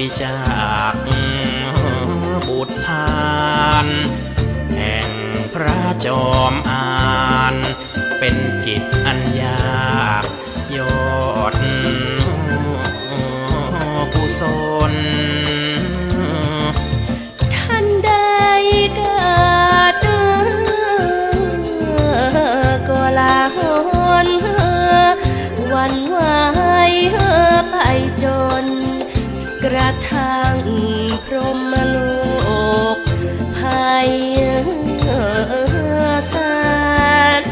ริจาคบุตรทาน แห่งพระจอมอาน เป็นกิจอันยาก ทั่งพรหมโลกภัยสาร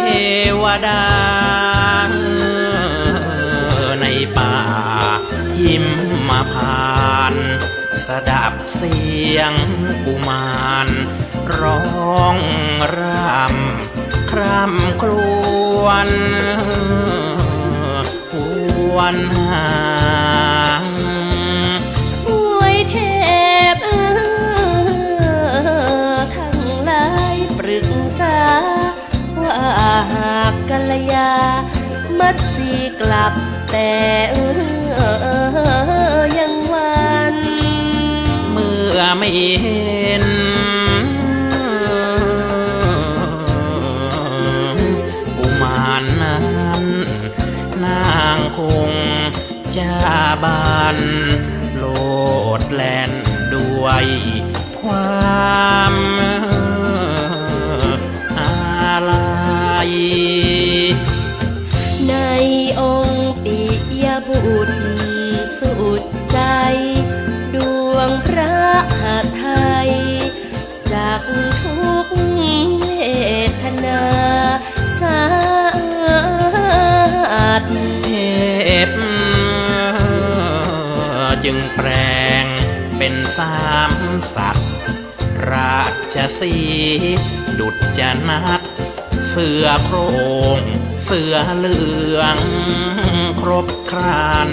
เทวดา ในป่า หิมมาพานสดับเสียงกุมาร ร้องรำคร่ำครวญหวนหาา มัดสีกลับแต่เออยังวัน เมื่อไม่เห็น กุมารนั้นนางคงจะบานโลดแล่นด้วยความ ทุกเวทนาสาดเทพจึงแปลงเป็นสามสัตว์ ราชสีดุจจะนัดเสือโครงเสือเหลือง ครบครัน